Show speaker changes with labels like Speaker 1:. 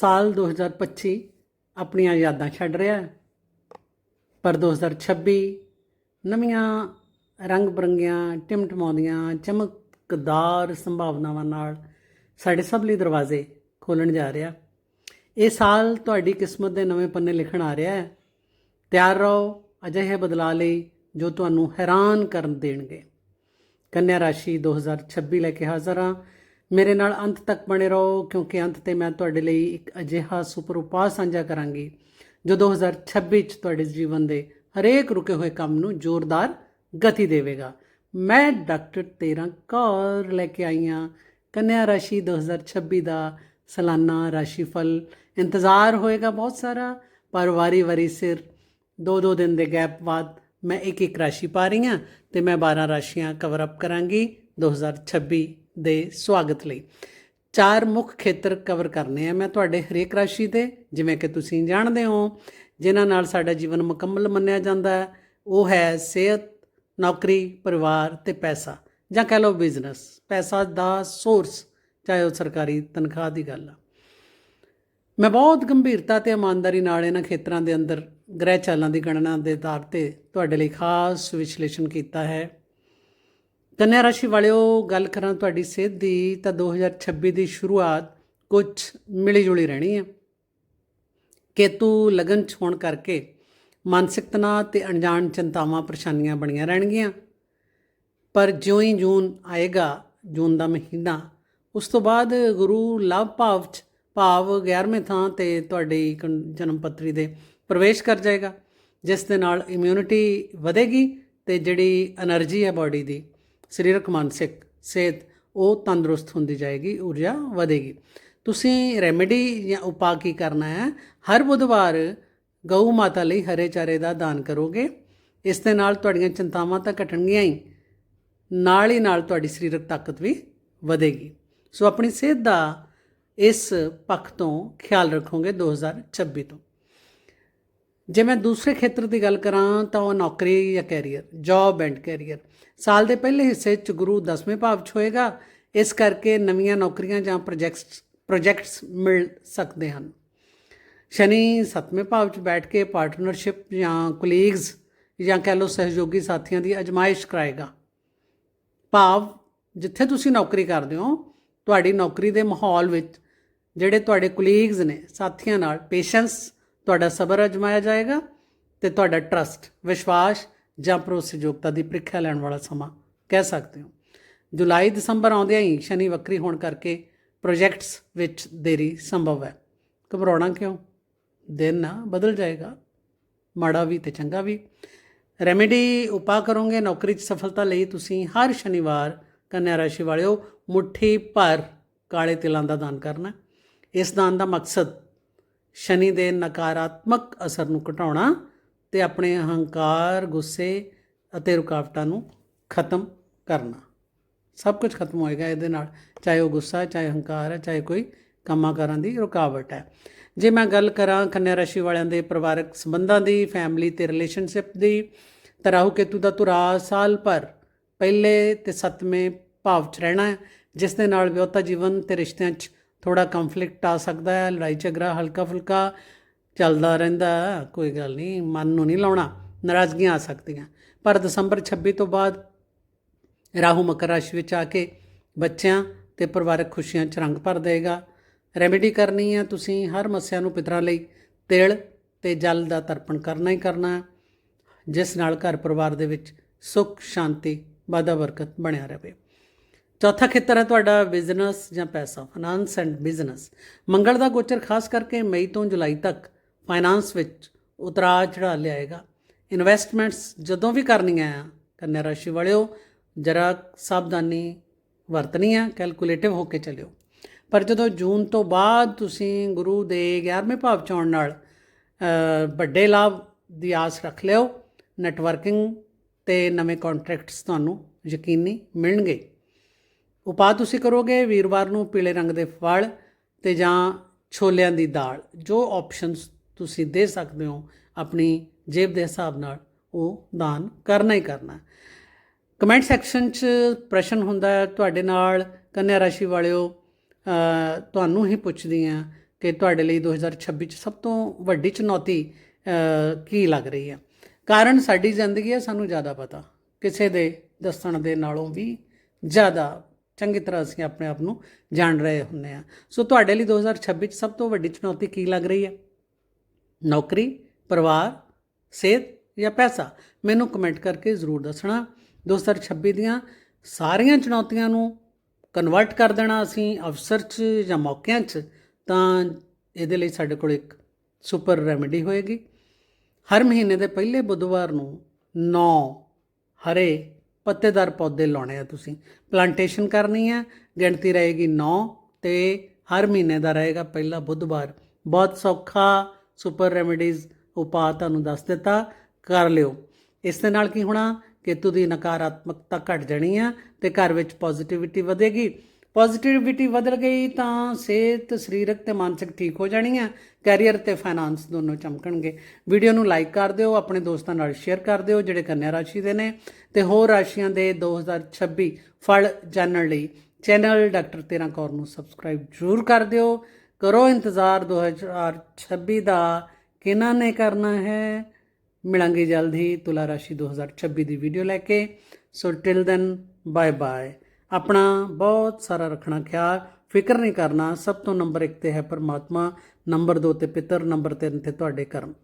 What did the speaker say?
Speaker 1: ਸਾਲ 2025 ਆਪਣੀਆਂ ਯਾਦਾਂ ਛੱਡ ਰਿਹਾ ਹੈ। ਪਰ 2026 ਨਵੀਆਂ ਰੰਗ ਬਰੰਗੀਆਂ ਟਿਮਟਮਾਉਂਦੀਆਂ ਚਮਕਦਾਰ ਸੰਭਾਵਨਾਵਾਂ ਨਾਲ ਸਾਡੇ ਸਭ ਲਈ ਦਰਵਾਜ਼ੇ ਖੋਲਣ ਜਾ ਰਿਹਾ ਇਹ ਸਾਲ ਤੁਹਾਡੀ ਕਿਸਮਤ ਦੇ ਨਵੇਂ ਪੰਨੇ ਲਿਖਣ ਆ ਰਿਹਾ ਹੈ। ਤਿਆਰ ਰਹੋ, ਅਜਿਹੇ ਬਦਲਾਅ ਲਈ ਜੋ ਤੁਹਾਨੂੰ ਹੈਰਾਨ ਕਰਨ ਦੇਣਗੇ। ਕੰਨਿਆ ਰਾਸ਼ੀ 2026 ਲੈ ਕੇ ਹਾਜ਼ਰ ਹਾਂ। ਮੇਰੇ ਨਾਲ ਅੰਤ ਤੱਕ ਬਣੇ ਰਹੋ, ਕਿਉਂਕਿ ਅੰਤ ਤੇ ਮੈਂ ਤੁਹਾਡੇ ਲਈ ਇੱਕ ਅਜਿਹਾ ਸੁਪਰ ਉਪਾਅ ਸਾਂਝਾ ਕਰਾਂਗੀ, ਜੋ 2026 ਚ ਤੁਹਾਡੇ ਜੀਵਨ ਦੇ ਹਰੇਕ ਰੁਕੇ ਹੋਏ ਕੰਮ ਨੂੰ ਜ਼ੋਰਦਾਰ ਗਤੀ ਦੇਵੇਗਾ। ਮੈਂ ਡਾਕਟਰ ਤੇਰਾ ਕੌਰ ਲੈ ਕੇ ਆਈ ਹਾਂ। ਕੰਨਿਆ ਰਾਸ਼ੀ 2026 ਦਾ ਸਾਲਾਨਾ ਰਾਸ਼ੀਫਲ ਇੰਤਜ਼ਾਰ ਹੋਏਗਾ ਬਹੁਤ ਸਾਰਾ, ਪਰ ਵਾਰੀ-ਵਾਰੀ ਸਿਰ ਦੋ ਦੋ ਦਿਨ ਦੇ ਗੈਪ ਬਾਅਦ ਮੈਂ ਇੱਕ ਇੱਕ ਰਾਸ਼ੀ ਪਾ ਰਹੀ ਹਾਂ ਤੇ ਮੈਂ 12 ਰਾਸ਼ੀਆਂ ਕਵਰ ਅਪ ਕਰਾਂਗੀ 2026 ਦੇ ਸਵਾਗਤ ਲਈ। ਚਾਰ ਮੁੱਖ ਖੇਤਰ ਕਵਰ ਕਰਨੇ ਆ ਮੈਂ ਤੁਹਾਡੇ ਹਰੇਕ ਰਾਸ਼ੀ ਦੇ ਜਿਵੇਂ ਕਿ ਤੁਸੀਂ ਜਾਣਦੇ ਹੋ, ਜਿਨ੍ਹਾਂ ਨਾਲ ਸਾਡਾ ਜੀਵਨ ਮੁਕੰਮਲ ਮੰਨਿਆ ਜਾਂਦਾ ਹੈ। ਉਹ ਹੈ ਸਿਹਤ, ਨੌਕਰੀ, ਪਰਿਵਾਰ ਤੇ ਪੈਸਾ, ਜਾਂ ਕਹਿ ਲਓ ਬਿਜ਼ਨਸ ਪੈਸਾ ਦਾ ਸੋਰਸ ਚਾਹੇ ਉਹ ਸਰਕਾਰੀ ਤਨਖਾਹ ਦੀ ਗੱਲ ਆ। ਮੈਂ ਬਹੁਤ ਗੰਭੀਰਤਾ ਤੇ ਇਮਾਨਦਾਰੀ ਨਾਲ ਇਹਨਾਂ ਖੇਤਰਾਂ ਦੇ ਅੰਦਰ ਗ੍ਰਹਿ ਚਾਲਾਂ ਦੀ ਗਣਨਾ ਦੇ ਆਧਾਰ ਤੇ ਤੁਹਾਡੇ ਲਈ ਖਾਸ ਵਿਸ਼ਲੇਸ਼ਣ ਕੀਤਾ ਹੈ। ਕੰਨਿਆ ਰਾਸ਼ੀ ਵਾਲਿਓ, ਗੱਲ ਕਰਾਂ ਤੁਹਾਡੀ ਸਿਹਤ ਦੀ, ਤਾਂ 2026 ਦੀ ਸ਼ੁਰੂਆਤ ਕੁਝ ਮਿਲੀ ਜੁਲੀ ਰਹਿਣੀ ਹੈ ਕੇਤੂ ਲਗਨ ਛੋਣ ਕਰਕੇ ਮਾਨਸਿਕ ਤਣਾਅ ਤੇ ਅਣਜਾਣ ਚਿੰਤਾਵਾਂ ਪਰੇਸ਼ਾਨੀਆਂ ਬਣੀਆਂ ਰਹਿਣਗੀਆਂ। ਪਰ ਜਿਉਂ ਹੀ ਜੂਨ ਆਏਗਾ, ਜੂਨ ਦਾ ਮਹੀਨਾ, ਉਸ ਤੋਂ ਬਾਅਦ ਗੁਰੂ ਲਵ ਭਾਵ ਚ ਭਾਵ 11ਵੇਂ ਥਾਂ ਤੇ ਤੁਹਾਡੀ ਜਨਮ ਪੱਤਰੀ ਦੇ ਪ੍ਰਵੇਸ਼ ਕਰ ਜਾਏਗਾ, ਜਿਸ ਦੇ ਨਾਲ ਇਮਿਊਨਿਟੀ ਵਧੇਗੀ ਤੇ ਜਿਹੜੀ એનર્ਜੀ ਹੈ ਬਾਡੀ ਦੀ ਸਰੀਰਕ, ਮਾਨਸਿਕ ਸਿਹਤ ਉਹ ਤੰਦਰੁਸਤ ਹੁੰਦੀ ਜਾਏਗੀ, ਊਰਜਾ ਵਧੇਗੀ। ਤੁਸੀਂ ਰੈਮੇਡੀ ਜਾਂ ਉਪਾਅ ਕੀ ਕਰਨਾ ਹੈ? ਹਰ ਬੁੱਧਵਾਰ ਗਊ ਮਾਤਾ ਲਈ ਹਰੇ ਚਾਰੇ ਦਾ ਦਾਨ ਕਰੋਗੇ। ਇਸ ਦੇ ਨਾਲ ਤੁਹਾਡੀਆਂ ਚਿੰਤਾਵਾਂ ਤਾਂ ਘਟਣਗੀਆਂ ਹੀ, ਨਾਲ ਹੀ ਨਾਲ ਤੁਹਾਡੀ ਸਰੀਰਕ ਤਾਕਤ ਵੀ ਵਧੇਗੀ। ਸੋ ਆਪਣੀ ਸਿਹਤ ਦਾ ਇਸ ਪੱਖ ਤੋਂ ਖਿਆਲ ਰੱਖੋਗੇ 2026 ਤੋਂ। ਜੇ ਮੈਂ ਦੂਸਰੇ ਖੇਤਰ ਦੀ ਗੱਲ ਕਰਾਂ ਤਾਂ ਉਹ ਨੌਕਰੀ ਜਾਂ ਕੈਰੀਅਰ ਜੌਬ ਐਂਡ ਕੈਰੀਅਰ ਸਾਲ ਦੇ ਪਹਿਲੇ ਹਿੱਸੇ 'ਚ ਗੁਰੂ 10ਵੇਂ ਭਾਵ 'ਚ ਹੋਏਗਾ। ਇਸ ਕਰਕੇ ਨਵੀਆਂ ਨੌਕਰੀਆਂ ਜਾਂ ਪ੍ਰੋਜੈਕਟਸ ਪ੍ਰੋਜੈਕਟਸ ਮਿਲ ਸਕਦੇ ਹਨ। ਸ਼ਨੀ 7ਵੇਂ ਭਾਵ 'ਚ ਬੈਠ ਕੇ ਪਾਰਟਨਰਸ਼ਿਪ ਜਾਂ ਕੋਲੀਗਸ ਜਾਂ ਕਹਿ ਲਓ ਸਹਿਯੋਗੀ ਸਾਥੀਆਂ ਦੀ ਅਜਮਾਇਸ਼ ਕਰਾਏਗਾ। ਭਾਵ, ਜਿੱਥੇ ਤੁਸੀਂ ਨੌਕਰੀ ਕਰਦੇ ਹੋ, ਤੁਹਾਡੀ ਨੌਕਰੀ ਦੇ ਮਾਹੌਲ ਵਿੱਚ ਜਿਹੜੇ ਤੁਹਾਡੇ ਕੋਲੀਗਸ ਨੇ, ਸਾਥੀਆਂ ਨਾਲ ਪੇਸ਼ੈਂਸ ਤੁਹਾਡਾ ਸਬਰ ਅਜਮਾਇਆ ਜਾਏਗਾ ਤੇ ਤੁਹਾਡਾ ਟਰਸਟ ਵਿਸ਼ਵਾਸ ਜਾਂ ਭਰੋਸੇਯੋਗਤਾ ਦੀ ਪ੍ਰੀਖਿਆ ਲੈਣ ਵਾਲਾ ਸਮਾਂ ਕਹਿ ਸਕਦੇ ਹੋ। ਜੁਲਾਈ, ਦਸੰਬਰ ਆਉਂਦਿਆਂ ਹੀ ਸ਼ਨੀ ਵਕਰੀ ਹੋਣ ਕਰਕੇ ਪ੍ਰੋਜੈਕਟਸ ਵਿੱਚ ਦੇਰੀ ਸੰਭਵ ਹੈ। ਘਬਰਾਉਣਾ ਕਿਉਂ? ਦਿਨ ਨਾ ਬਦਲ ਜਾਏਗਾ। ਮਾੜਾ ਵੀ ਤੇ ਚੰਗਾ ਵੀ। ਰੈਮੇਡੀ ਉਪਾਅ ਕਰੋਗੇ, ਨੌਕਰੀ 'ਚ ਸਫਲਤਾ ਲਈ ਤੁਸੀਂ ਹਰ ਸ਼ਨੀਵਾਰ ਕੰਨਿਆ ਰਾਸ਼ੀ ਵਾਲਿਓ ਮੁਠੀ ਭਰ ਕਾਲੇ ਤਿਲਾਂ ਦਾ ਦਾਨ ਕਰਨਾ। ਇਸ ਦਾਨ ਦਾ ਮਕਸਦ ਸ਼ਨੀ ਦੇ ਨਕਾਰਾਤਮਕ ਅਸਰ ਨੂੰ ਘਟਾਉਣਾ ਤੇ ਆਪਣੇ ਅਹੰਕਾਰ, ਗੁੱਸੇ ਅਤੇ ਰੁਕਾਵਟਾਂ ਨੂੰ ਖਤਮ ਕਰਨਾ। ਸਭ ਕੁਝ ਖਤਮ ਹੋਏਗਾ ਇਹਦੇ ਨਾਲ, ਚਾਹੇ ਉਹ ਗੁੱਸਾ, ਚਾਹੇ ਹੰਕਾਰ ਹੈ, ਚਾਹੇ ਕੋਈ ਕੰਮਾਂ ਕਾਰਾਂ ਦੀ ਰੁਕਾਵਟ ਹੈ। ਜੇ ਮੈਂ ਗੱਲ ਕਰਾਂ ਕੰਨਿਆ ਰਾਸ਼ੀ ਵਾਲਿਆਂ ਦੇ ਪਰਿਵਾਰਕ ਸੰਬੰਧਾਂ ਦੀ ਫੈਮਿਲੀ ਤੇ ਰਿਲੇਸ਼ਨਸ਼ਿਪ ਦੀ, ਤਾਂ ਰਾਹੂ ਕੇਤੂ ਦਾ ਧੁਰਾ ਸਾਲ ਭਰ ਪਹਿਲੇ ਤੇ ਸੱਤਵੇਂ ਭਾਵ 'ਚ ਰਹਿਣਾ ਹੈ, ਜਿਸ ਦੇ ਨਾਲ ਵਿਆਹਤਾ ਜੀਵਨ ਤੇ ਰਿਸ਼ਤਿਆਂ 'ਚ ਥੋੜਾ ਕੰਫਲਿਕਟ ਆ ਸਕਦਾ ਹੈ। ਲੜਾਈ ਝਗੜਾ ਹਲਕਾ ਫੁਲਕਾ ਚੱਲਦਾ ਰਹਿੰਦਾ, ਕੋਈ ਗੱਲ ਨਹੀਂ, ਮਨ ਨੂੰ ਨਹੀਂ ਲਾਉਣਾ, ਨਾਰਾਜ਼ਗੀਆਂ ਆ ਸਕਦੀਆਂ। ਪਰ ਦਸੰਬਰ 26 ਤੋਂ ਬਾਅਦ ਰਾਹੂ ਮਕਰ ਰਾਸ਼ੀ ਵਿੱਚ ਆ ਕੇ ਬੱਚਿਆਂ ਤੇ ਪਰਿਵਾਰਕ ਖੁਸ਼ੀਆਂ 'ਚ ਰੰਗ ਭਰ ਦੇਗਾ ਰੈਮੇਡੀ ਕਰਨੀ ਹੈ ਤੁਸੀਂ, ਹਰ ਮੱਸਿਆ ਨੂੰ ਪਿਤਰਾਂ ਲਈ ਤਿਲ ਤੇ ਜਲ ਦਾ ਤਰਪਣ ਕਰਨਾ ਹੀ ਕਰਨਾ ਜਿਸ ਨਾਲ ਘਰ ਪਰਿਵਾਰ ਦੇ ਵਿੱਚ ਸੁੱਖ, ਸ਼ਾਂਤੀ, ਵਾਧਾ ਬਰਕਤ ਬਣਿਆ ਰਹੇ ਚੌਥਾ ਖੇਤਰ ਹੈ ਤੁਹਾਡਾ ਬਿਜ਼ਨਸ ਜਾਂ ਪੈਸਾ ਫਾਈਨਾਂਸ ਐਂਡ ਬਿਜ਼ਨਸ ਮੰਗਲ ਦਾ ਗੋਚਰ ਖਾਸ ਕਰਕੇ ਮਈ ਤੋਂ ਜੁਲਾਈ ਤੱਕ ਫਾਈਨਾਂਸ ਵਿੱਚ ਉਤਰਾਅ ਚੜ੍ਹਾਅ ਲਿਆਏਗਾ। ਇਨਵੈਸਟਮੈਂਟਸ ਜਦੋਂ ਵੀ ਕਰਨੀਆਂ ਆ, ਕੰਨਿਆ ਰਾਸ਼ੀ ਵਾਲਿਓ, ਜਰਾ ਸਾਵਧਾਨੀ ਵਰਤਣੀ ਆ ਕੈਲਕੂਲੇਟਿਵ ਹੋ ਕੇ ਚੱਲਿਓ। ਪਰ ਜਦੋਂ ਜੂਨ ਤੋਂ ਬਾਅਦ ਤੁਸੀਂ ਗੁਰੂ ਦੇ 11ਵੇਂ ਭਾਵ ਚ ਨਾਲ ਵੱਡੇ ਲਾਭ ਦੀ ਆਸ ਰੱਖ ਲਿਓ ਨੈਟਵਰਕਿੰਗ ਤੇ ਨਵੇਂ ਕੰਟਰੈਕਟਸ ਤੁਹਾਨੂੰ ਯਕੀਨੀ ਮਿਲਣਗੇ। ਉਪਾਅ ਤੁਸੀਂ ਕਰੋਗੇ ਵੀਰਵਾਰ ਨੂੰ ਪੀਲੇ ਰੰਗ ਦੇ ਫਲ ਤੇ ਜਾਂ ਛੋਲਿਆਂ ਦੀ ਦਾਲ, ਜੋ ਆਪਸ਼ਨਸ ਤੁਸੀਂ ਦੇ ਸਕਦੇ ਹੋ, ਆਪਣੀ ਜੇਬ ਦੇ ਹਿਸਾਬ ਨਾਲ ਉਹ ਦਾਨ ਕਰਨਾ ਹੀ ਕਰਨਾ। ਕਮੈਂਟ ਸੈਕਸ਼ਨ 'ਚ ਪ੍ਰਸ਼ਨ ਹੁੰਦਾ ਤੁਹਾਡੇ ਨਾਲ ਕੰਨਿਆ ਰਾਸ਼ੀ ਵਾਲਿਓ ਤੁਹਾਨੂੰ ਹੀ ਪੁੱਛਦੀ ਆ ਕਿ ਤੁਹਾਡੇ ਲਈ 2026 ਚ ਸਭ ਤੋਂ ਵੱਡੀ ਚੁਣੌਤੀ ਕੀ ਲੱਗ ਰਹੀ ਹੈ। ਕਾਰਨ ਸਾਡੀ ਜ਼ਿੰਦਗੀ ਹੈ, ਸਾਨੂੰ ਜ਼ਿਆਦਾ ਪਤਾ। ਕਿਸੇ ਦੇ ਦੱਸਣ ਦੇ ਨਾਲੋਂ ਵੀ ਜ਼ਿਆਦਾ ਚੰਗੀ ਤਰ੍ਹਾਂ ਅਸੀਂ ਆਪਣੇ ਆਪ ਨੂੰ ਜਾਣ ਰਹੇ ਹੁੰਦੇ ਆ ਸੋ ਤੁਹਾਡੇ ਲਈ 2026 ਚ ਸਭ ਤੋਂ ਵੱਡੀ ਚੁਣੌਤੀ ਕੀ ਲੱਗ ਰਹੀ ਹੈ? ਨੌਕਰੀ, ਪਰਿਵਾਰ, ਸਿਹਤ ਜਾਂ ਪੈਸਾ? ਮੈਨੂੰ ਕਮੈਂਟ ਕਰਕੇ ਜ਼ਰੂਰ ਦੱਸਣਾ। 2026 ਦੀਆਂ ਸਾਰੀਆਂ ਚੁਣੌਤੀਆਂ ਨੂੰ ਕਨਵਰਟ ਕਰ ਦੇਣਾ ਅਸੀਂ ਅਫਸਰ 'ਚ ਜਾਂ ਮੌਕਿਆਂ 'ਚ, ਤਾਂ ਇਹਦੇ ਲਈ ਸਾਡੇ ਕੋਲ ਇੱਕ ਸੁਪਰ ਰੈਮੇਡੀ ਹੋਏਗੀ। ਹਰ ਮਹੀਨੇ ਦੇ ਪਹਿਲੇ ਬੁੱਧਵਾਰ ਨੂੰ 9 ਹਰੇ ਪੱਤੇਦਾਰ ਪੌਦੇ ਲਾਉਣੇ ਆ ਤੁਸੀਂ। ਪਲਾਂਟੇਸ਼ਨ ਕਰਨੀ ਹੈ ਗਿਣਤੀ ਰਹੇਗੀ 9 ਤੇ ਹਰ ਮਹੀਨੇ ਦਾ ਰਹੇਗਾ ਪਹਿਲਾ ਬੁੱਧਵਾਰ। ਬਹੁਤ ਸੌਖਾ ਸੁਪਰ ਰੈਮੇਡੀਜ਼ ਉਪਾਅ ਤੁਹਾਨੂੰ ਦੱਸ ਦਿੱਤਾ, ਕਰ ਲਿਓ। ਇਸ ਦੇ ਨਾਲ ਕੀ ਹੋਣਾ ਕੇਤੂ ਦੀ ਨਕਾਰਾਤਮਕਤਾ ਘਟ ਜਾਣੀ ਆ ਤੇ ਘਰ ਵਿੱਚ ਪੋਜ਼ਿਟਿਵਿਟੀ ਵਧੇਗੀ। ਪੋਜ਼ਿਟਿਵਿਟੀ ਵਧ ਗਈ ਤਾਂ ਸਿਹਤ, ਸਰੀਰਕ ਤੇ ਮਾਨਸਿਕ ਠੀਕ ਹੋ ਜਾਣੀ ਆ ਕੈਰੀਅਰ ਤੇ ਫਾਈਨਾਂਸ ਦੋਨੋਂ ਚਮਕਣਗੇ। ਵੀਡੀਓ ਨੂੰ ਲਾਈਕ ਕਰ ਦਿਓ, ਆਪਣੇ ਦੋਸਤਾਂ ਨਾਲ ਸ਼ੇਅਰ ਕਰ ਦਿਓ, ਜਿਹੜੇ ਕੰਨਿਆ ਰਾਸ਼ੀ ਦੇ ਨੇ। ਤੇ ਹੋਰ ਰਾਸ਼ੀਆਂ ਦੇ 2026 ਫਲ ਜਾਣਨ ਲਈ ਚੈਨਲ ਡਾਕਟਰ ਤੇਰਾ ਕੌਰ ਨੂੰ ਸਬਸਕ੍ਰਾਈਬ ਜ਼ਰੂਰ ਕਰ ਦਿਓ। ਕਰੋ ਇੰਤਜ਼ਾਰ 2026 ਦਾ ਕਿਹਨਾਂ ਨੇ ਕਰਨਾ ਹੈ? ਮਿਲਾਂਗੇ ਜਲਦੀ ਤੁਲਾ ਰਾਸ਼ੀ 2026 ਦੀ ਵੀਡੀਓ ਲੈ ਕੇ। So till then bye bye ਆਪਣਾ ਬਹੁਤ ਸਾਰਾ ਰੱਖਣਾ, ਖਿਆਲ, ਫਿਕਰ ਨਹੀਂ ਕਰਨਾ। ਸਭ ਤੋਂ ਨੰਬਰ 1 ਤੇ ਹੈ ਪਰਮਾਤਮਾ, ਨੰਬਰ 2 ਤੇ ਪਿੱਤਰ, ਨੰਬਰ 3 ਤੇ ਤੁਹਾਡੇ ਕਰਮ।